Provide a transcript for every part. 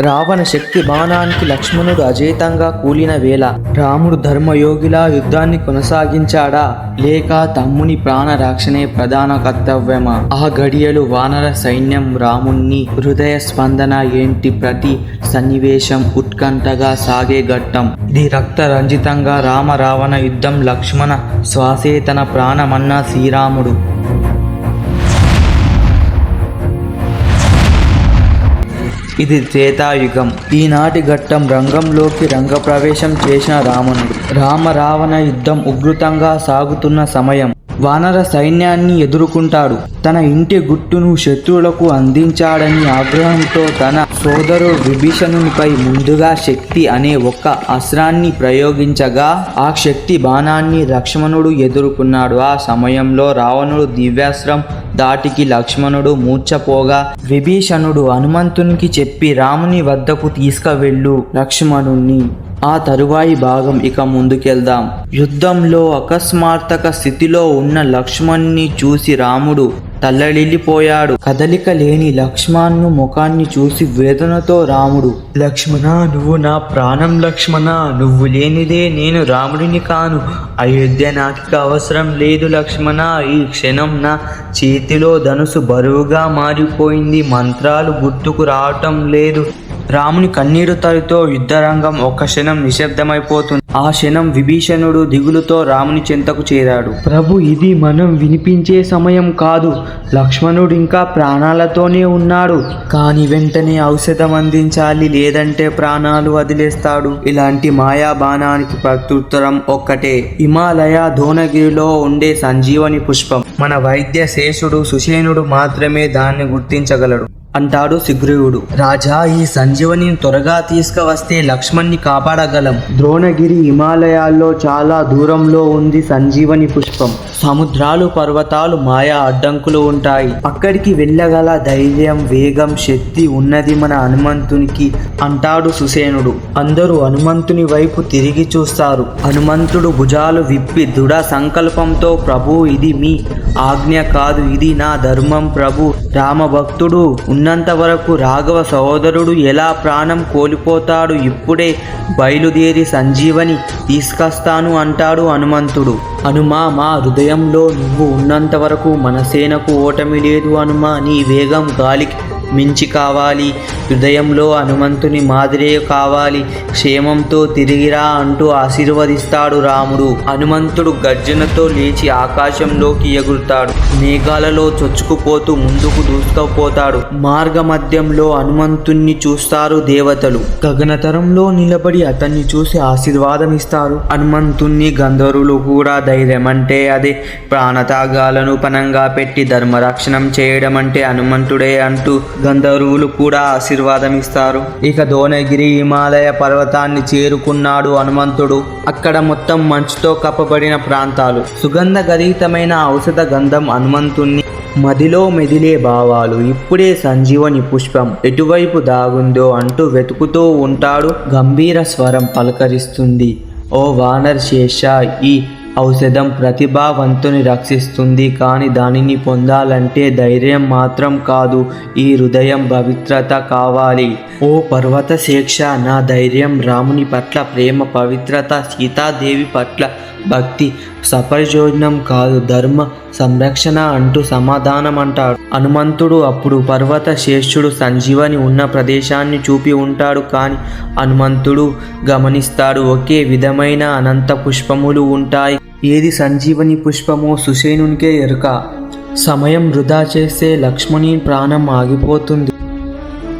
రావణ శక్తి బాణానికి లక్ష్మణుడు అజేతంగా కూలిన వేళ రాముడు ధర్మయోగిలా యుద్ధాన్ని కొనసాగించాడా? లేక తమ్ముని ప్రాణ రక్షణే ప్రధాన కర్తవ్యమా? ఆ గడియలు వానర సైన్యం రాముణ్ణి హృదయ స్పందన ఏంటి ప్రతి సన్నివేశం ఉత్కంఠగా సాగే ఘట్టం? ఇది రక్త రంజితంగా రామ రావణ యుద్ధం లక్ష్మణ శ్వాసే తన ప్రాణమన్న శ్రీరాముడు. ఇది త్రేతాయుగం. ఈనాటి ఘట్టం రంగంలోకి రంగప్రవేశం చేసిన రావణుడు. రామ రావణ యుద్ధం ఉగ్రతంగా సాగుతున్న సమయం. వానర సైన్యాన్ని ఎదుర్కొంటాడు. తన ఇంటి గుట్టును శత్రువులకు అందించాడని ఆగ్రహంతో తన సోదరుడు విభీషణునిపై ముందుగా శక్తి అనే ఒక అస్త్రాన్ని ప్రయోగించగా ఆ శక్తి బాణాన్ని లక్ష్మణుడు ఎదుర్కొన్నాడు. ఆ సమయంలో రావణుడు దివ్యాస్త్రం దాటికి లక్ష్మణుడు మూర్చపోగా విభీషణుడు హనుమంతునికి చెప్పి రాముని వద్దకు తీసుకువెళ్ళు లక్ష్మణుణ్ణి. ఆ తరువాయి భాగం ఇక ముందుకెళ్దాం. యుద్ధంలో అకస్మాత్తక స్థితిలో ఉన్న లక్ష్మణ్ణి చూసి రాముడు తల్లడిల్లిపోయాడు. కదలిక లేని లక్ష్మణ్ను ముఖాన్ని చూసి వేదనతో రాముడు లక్ష్మణ నువ్వు నా ప్రాణం లక్ష్మణ నువ్వు లేనిదే నేను రాముడిని కాను. అయోధ్య నాకు అవసరం లేదు లక్ష్మణ ఈ క్షణం నా చేతిలో ధనుసు బరువుగా మారిపోయింది. మంత్రాలు గుర్తుకు రావటం లేదు. రాముని కన్నీరు తడితో యుద్ధరంగం ఒక్క క్షణం నిశ్శబ్దమైపోతుంది. ఆ క్షణం విభీషణుడు దిగులుతో రాముని చెంతకు చేరాడు. ప్రభు ఇది మనం వినిపించే సమయం కాదు. లక్ష్మణుడు ఇంకా ప్రాణాలతోనే ఉన్నాడు. కాని వెంటనే ఔషధం అందించాలి లేదంటే ప్రాణాలు వదిలేస్తాడు. ఇలాంటి మాయా బాణానికి ప్రత్యుత్తరం ఒక్కటే. హిమాలయ ధోనగిరిలో ఉండే సంజీవని పుష్పం. మన వైద్య శేషుడు సుషేనుడు మాత్రమే దాన్ని గుర్తించగలడు. అంటాడు సుగ్రీవుడు. రాజా ఈ సంజీవని త్వరగా తీసుకువస్తే లక్ష్మణ్ణి కాపాడగలం. ద్రోణగిరి హిమాలయాల్లో చాలా దూరంలో ఉంది సంజీవని పుష్పం. సముద్రాలు పర్వతాలు మాయా అడ్డంకులు ఉంటాయి. అక్కడికి వెళ్ళగల ధైర్యం వేగం శక్తి ఉన్నది మన హనుమంతునికి అంటాడు సుసేనుడు. అందరూ హనుమంతుని వైపు తిరిగి చూస్తారు. హనుమంతుడు భుజాలు విప్పి దృఢ సంకల్పంతో ప్రభు ఇది మీ ఆజ్ఞ కాదు ఇది నా ధర్మం ప్రభు. రామభక్తుడు ఉన్నంత వరకు రాఘవ సహోదరుడు ఎలా ప్రాణం కోల్పోతాడు ఇప్పుడే బయలుదేరి సంజీవని తీసుకొస్తాను అంటాడు హనుమంతుడు. హనుమా మా హృదయం హృదయంలో నువ్వు ఉన్నంత వరకు మన సేనకు ఓటమి లేదు హనుమా. నీ వేగం గాలికి మించి కావాలి. హృదయంలో హనుమంతుని మాదిరే కావాలి. క్షేమంతో తిరిగిరా అంటూ ఆశీర్వదిస్తాడు రాముడు. హనుమంతుడు గర్జనతో లేచి ఆకాశంలోకి ఎగురుతాడు. మేఘాలలో చొచ్చుకుపోతూ ముందుకు దూసుకుపోతాడు. మార్గ మధ్యంలో హనుమంతుణ్ణి చూస్తారు దేవతలు. గగనతరంలో నిలబడి అతన్ని చూసి ఆశీర్వాదం ఇస్తారు హనుమంతుణ్ణి గంధర్వులు కూడా ధైర్యం అంటే అదే. ప్రాణత్యాగాలను పనంగా పెట్టి ధర్మరక్షణం చేయడం అంటే హనుమంతుడే అంటూ గంధర్వులు కూడా ఆశీర్వాదం ఇస్తారు ఇక దోనగిరి హిమాలయ పర్వతాన్ని చేరుకున్నాడు హనుమంతుడు. అక్కడ మొత్తం మంచుతో కప్పబడిన ప్రాంతాలు. సుగంధ గరీతమైన ఔషధ గంధం హనుమంతుణ్ణి. మదిలో మెదిలే భావాలు. ఇప్పుడే సంజీవని పుష్పం. ఎటువైపు దాగుందో అంటూ వెతుకుతూ ఉంటాడు. గంభీర స్వరం పలకరిస్తుంది. ఓ వానర్ శేష ఈ ఔషధం ప్రతిభావంతుని రక్షిస్తుంది కానీ దానిని పొందాలంటే ధైర్యం మాత్రం కాదు ఈ హృదయం పవిత్రత కావాలి. ఓ పర్వత శేక్ష నా ధైర్యం రాముని పట్ల ప్రేమ పవిత్రత సీతాదేవి పట్ల భక్తి సపరిశోజనం కాదు ధర్మ సంరక్షణ అంటూ సమాధానం అంటాడు హనుమంతుడు అప్పుడు పర్వత శేషుడు సంజీవని ఉన్న ప్రదేశాన్ని చూపి ఉంటాడు కానీ హనుమంతుడు గమనిస్తాడు ఒకే విధమైన అనంత పుష్పములు ఉంటాయి. ఏది సంజీవని పుష్పమో సుషేనునికే ఎరుక. సమయం వృధా చేస్తే లక్ష్మణి ప్రాణం ఆగిపోతుంది.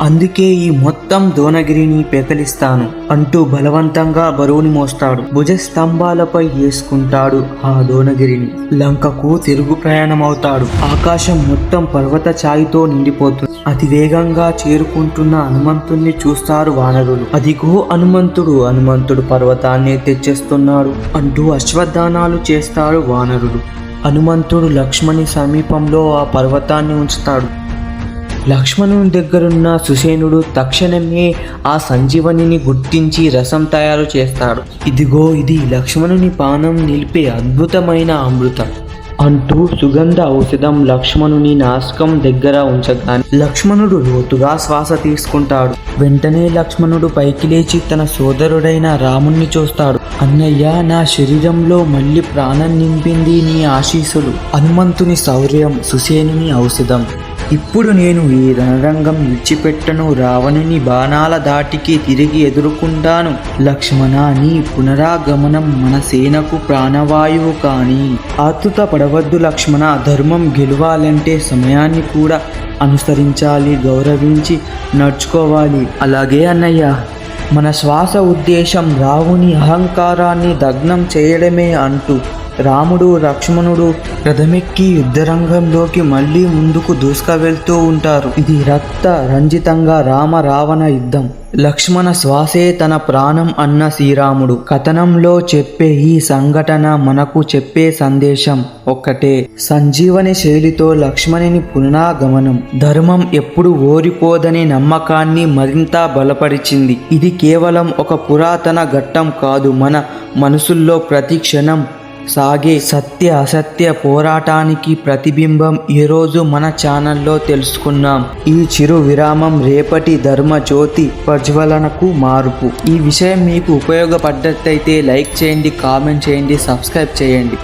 అందుకే ఈ మొత్తం దోనగిరిని పెకలిస్తాను అంటూ బలవంతంగా బరువుని మోస్తాడు. భుజ స్తంభాలపై వేసుకుంటాడు ఆ దోనగిరిని. లంకకు తిరుగు ప్రయాణం అవుతాడు ఆకాశం మొత్తం పర్వత ఛాయితో నిండిపోతుంది. అతి వేగంగా చేరుకుంటున్న హనుమంతుణ్ణి చూస్తారు వానరులు. అదిగో హనుమంతుడు. హనుమంతుడు పర్వతాన్ని తెచ్చేస్తున్నాడు. అంటూ అశ్వత్థానాలు చేస్తారు వానరులు. హనుమంతుడు లక్ష్మణి సమీపంలో ఆ పర్వతాన్ని ఉంచుతాడు. లక్ష్మణుని దగ్గరున్న సుసేనుడు తక్షణమే ఆ సంజీవనిని గుర్తించి రసం తయారు చేస్తాడు. ఇదిగో ఇది లక్ష్మణుని పానం నిలిపే అద్భుతమైన అమృతం. అంటూ సుగంధ ఔషధం లక్ష్మణుని నాశకం దగ్గర ఉంచగానే లక్ష్మణుడు లోతుగా శ్వాస తీసుకుంటాడు. వెంటనే లక్ష్మణుడు పైకి లేచి తన సోదరుడైన రాముణ్ణి చూస్తాడు. అన్నయ్య నా శరీరంలో మళ్ళీ ప్రాణం నింపింది నీ ఆశీసులు హనుమంతుని శౌర్యం సుసేనుని ఔషధం. ఇప్పుడు నేను ఈ రణరంగం విడిచిపెట్టను రావణుని బాణాల దాటికి తిరిగి ఎదుర్కొంటాను. లక్ష్మణ నీ పునరాగమనం మన సేనకు ప్రాణవాయువు కాని. ఆతృత పడవద్దు లక్ష్మణ ధర్మం గెలవాలంటే సమయాన్ని కూడా అనుసరించాలి గౌరవించి నడుచుకోవాలి. అలాగే అన్నయ్య మన శ్వాస ఉద్దేశం రావుని అహంకారాన్ని దగ్నం చేయడమే అంటూ రాముడు లక్ష్మణుడు రథమెక్కి యుద్ధరంగంలోకి మళ్ళీ ముందుకు దూసుకవెళ్తూ ఉంటారు. ఇది రక్త రంజితంగా రామ రావణ యుద్ధం. లక్ష్మణ శ్వాసే తన ప్రాణం అన్న శ్రీరాముడు. కథనంలో చెప్పే ఈ సంఘటన మనకు చెప్పే సందేశం ఒక్కటే. సంజీవని శైలితో లక్ష్మణుని పునరాగమనం. ధర్మం ఎప్పుడు ఓరిపోదనే నమ్మకాన్ని మరింత బలపరిచింది. ఇది కేవలం ఒక పురాతన ఘట్టం కాదు. మన మనసుల్లో ప్రతి క్షణం సాగే సత్య అసత్య పోరాటానికి ప్రతిబింబం ఈరోజు మన ఛానల్లో తెలుసుకున్నాం. ఈ చిరు విరామం రేపటి ధర్మ జ్యోతి ప్రజ్వలనకు మార్పు. ఈ విషయం మీకు ఉపయోగపడ్డట్టయితే లైక్ చేయండి కామెంట్ చేయండి సబ్స్క్రైబ్ చేయండి.